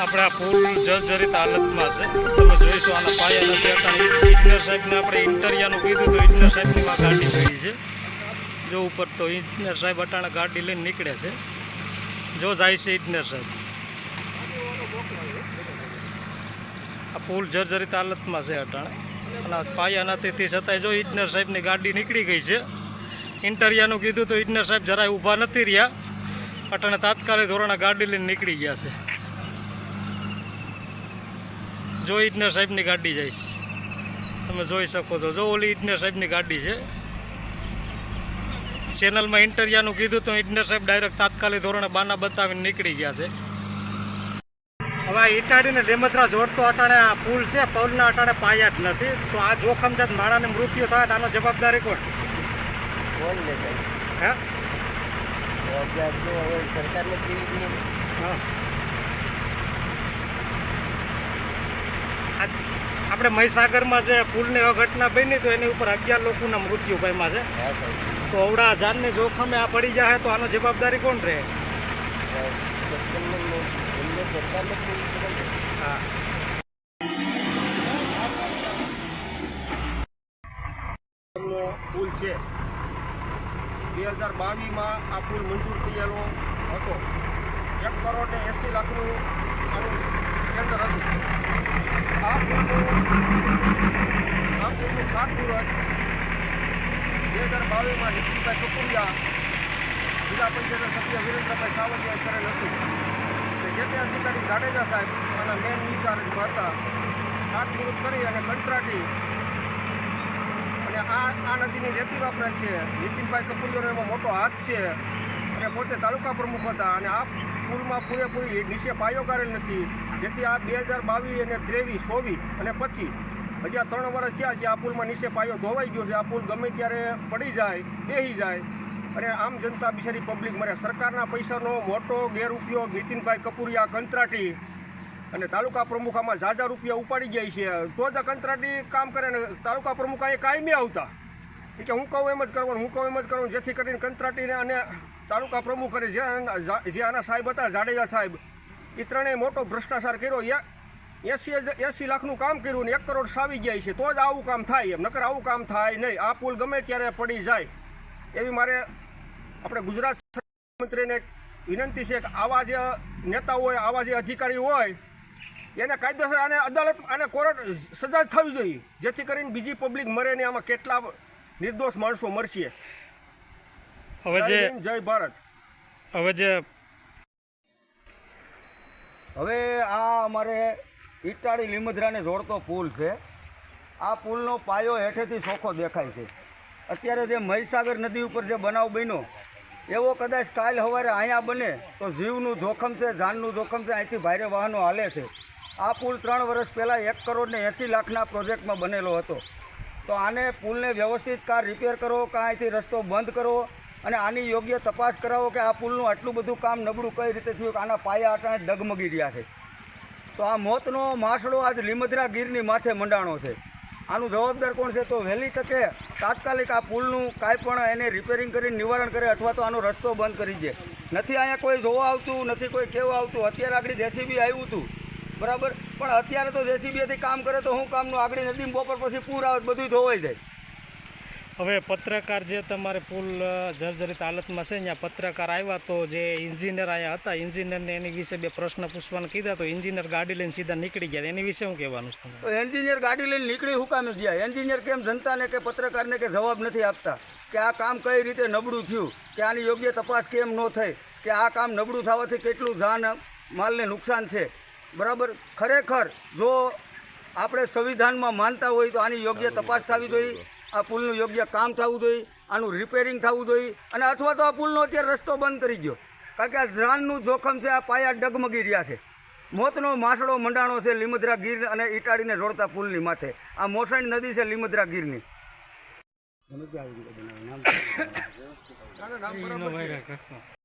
આપણે પુલ જર્જરિત હાલતમાં છે. તમે જોઈશો આના પાયા નથી હતા ઇજનેર સાહેબને આપણે ઇન્ટરિયાનું કીધું તો ઇજનેર સાહેબની માં ગાડી પડી છે. જો ઉપર તો ઇજનેર સાહેબ અટાણા ગાડી લઈને નીકળે છે. જો જાય છે ઇજનેર સાહેબ. આ પુલ જર્જરિત હાલતમાં છે અટાણે. અને પાયા નથી તે છતાંય જો ઇજનર સાહેબની ગાડી નીકળી ગઈ છે. ઇન્ટરિયાનું કીધું તો ઇજનર સાહેબ જરાય ઊભા નથી રહ્યા. અટાણે તાત્કાલિક ધોરણે ગાડી લઈને નીકળી ગયા છે. જો ઇજનેર સાહેબની ગાડી જઈશ તમે જોઈ શકો છો. જો ઓલી ઇજનેર સાહેબની ગાડી છે. ચેનલમાં ઇન્ટરિયાનું કીધું તો ઇજનેર સાહેબ ડાયરેક્ટ તાત્કાલિક ધોરણે બાના બતાવીને નીકળી ગયા છે. હવે આ ઈટાડીને ડેમત્રા જોડતો અટાણે આ પુલ છે. પુલના અટાણે પાયા જ નથી. તો આ જોખમ છે માણાને મૃત્યુ થાય તો આનો જવાબદારી કોણ? કોણ લે સાહેબ? હે? જવાબદાર સરકારને. હા. આપણે મહીસાગરમાં જે ફૂલની અઘટના બની તો એની ઉપર અગિયાર લોકોના મૃત્યુ પામ્યા છે. તો અવડા જાનની જોખમે આ પડી જાય તો આનો જવાબદારી કોણ રહે. હા પુલ છે. બે હજાર બાવીસમાં આ પુલ મંજૂર થયેલો હતો. એક કરોડ ને એંસી લાખનું આનું ખાતમુહૂર્ત બે હજાર બાવીસમાં નીતિનભાઈ કપુરિયા જિલ્લા પંચાયત સભ્ય વિરેન્દ્રભાઈ સાવલિયાએ કરેલ હતું કે જે તે અધિકારી જાડેજા સાહેબ આના મેન ઇન્ચાર્જમાં હતા ખાતમુહૂર્ત કરી અને કંત્રાટી અને આ આ નદીની રેતી વાપરાય છે. નીતિનભાઈ કપૂરિયાનો એમાં મોટો હાથ છે. અને પોતે તાલુકા પ્રમુખ હતા. અને આ પુલમાં પૂરેપૂરી નીચે પાયો કરેલ નથી. જેથી આ બે હજાર બાવીસ અને ત્રેવીસ, ચોવીસ અને પચીસ હજી આ ત્રણ વર્ષ થયા જે આ પુલમાં નીચે પાયો ધોવાઈ ગયો છે. આ પુલ ગમે ત્યારે પડી જાય, બેહી જાય. અને આમ જનતા બિચારી પબ્લિક મરે. સરકારના પૈસાનો મોટો ગેરઉપયોગ નીતિનભાઈ કપૂરિયા, કંત્રાટી અને તાલુકા પ્રમુખ આમાં ઝાઝા રૂપિયા ઉપાડી ગયા છે. તો જ કંત્રાટી કામ કરે ને તાલુકા પ્રમુખ અહીંયા કાયમી આવતા. એ કે હું કહું એમ જ કરવાનું, હું કહું એમ જ કરવાનું, જેથી કરીને કંત્રાટીને અને તાલુકા પ્રમુખ અને જે આના- સાહેબ હતા, જાડેજા સાહેબ એ ત્રણેય મોટો ભ્રષ્ટાચાર કર્યો. એસી એસી લાખનું કામ કર્યું ને એક કરોડ સાવી ગયા છે, તો જ આવું કામ થાય એમ. નકર આવું કામ થાય નહીં. આ પુલ ગમે ત્યારે પડી જાય. એવી મારે આપણે ગુજરાત મંત્રીને વિનંતી છે કે આવા જે નેતા હોય, આવા જે અધિકારી હોય, એને કાયદેસર આને અદાલત આને કોર્ટ સજા થવી જોઈએ. જેથી કરીને બીજી પબ્લિક મરે ને આમાં કેટલા નિર્દોષ માણસો મરશે. હવે જય જે જય ભારત. હવે જે હવે આ અમારે ઈટાળી લીમધરાને જોડતો પુલ છે. આ પુલનો પાયો હેઠેથી ચોખ્ખો દેખાય છે. અત્યારે જે મહીસાગર નદી ઉપર જે બનાવ બન્યો એવો કદાચ કાલ સવારે અહીંયા બને તો જીવનું જોખમ છે જાનનું જોખમ છે અહીંથી ભારે વાહનો હાલે છે. આ પુલ ત્રણ વર્ષ પહેલાં એક કરોડ ને એંસી લાખના પ્રોજેક્ટમાં બનેલો હતો. તો આને પુલને વ્યવસ્થિત કાર રિપેર કરો કાં અહીંથી રસ્તો બંધ કરો અને આની યોગ્ય તપાસ કરાવો કે આ પુલનું આટલું બધું કામ નબળું કઈ રીતે થયું કે આના પાયા આટાણે ડગમગી રહ્યા છે. તો આ મોતનો માછડો આજ લીમધરા ગીરની માથે મંડાણો છે. આનું જવાબદાર કોણ છે? તો વહેલી તકે તાત્કાલિક આ પુલનું કાંઈ પણ એને રિપેરિંગ કરીને નિવારણ કરે અથવા તો આનો રસ્તો બંધ કરી દે. નથી અહીંયા કોઈ જોવા આવતું, નથી કોઈ કહેવા આવતું. અત્યારે આગળ જેસીબી આવ્યું હતું બરાબર? પણ અત્યારે તો જેસીબીથી કામ કરે તો હું કામનું આગળ નદીમાં બપોર પછી પૂર આવે બધું ધોવાઈ જાય. હવે પત્રકાર જે તમારે પુલ જર્જરિત હાલતમાં છે ત્યાં પત્રકાર આવ્યા તો જે ઇન્જિનિયર આવ્યા હતા ઇન્જિનિયરને એની વિશે બે પ્રશ્ન પૂછવાનું કીધા તો ઇન્જિનિયર ગાડી લઈને સીધા નીકળી ગયા. એની વિશે શું કહેવાનું છે તો એન્જિનિયર ગાડી લઈને નીકળી હું કામે ગયા? એન્જિનિયર કેમ જનતાને કે પત્રકારને કે જવાબ નથી આપતા? કે આ કામ કઈ રીતે નબળું થયું? કે આની યોગ્ય તપાસ કેમ ન થઈ? કે આ કામ નબળું થવાથી કેટલું જાન માલને નુકસાન છે? બરાબર? ખરેખર જો આપણે સંવિધાનમાં માનતા હોય તો આની યોગ્ય તપાસ થવી જોઈએ આ પુલનું યોગ્ય કામ થવું જોઈએ આનું રિપેરિંગ થવું જોઈએ અને અથવા તો આ પુલનો અત્યારે રસ્તો બંધ કરી ગયો કારણ કે આ જાનનું જોખમ છે આ પાયા ડગમગી રહ્યા છે. મોતનો માસડો મંડાણો છે લીમધરા ગીર અને ઈટાડીને જોડતા પુલની માથે. આ મોસણ નદી છે લીમધરા ગીરની. નામ.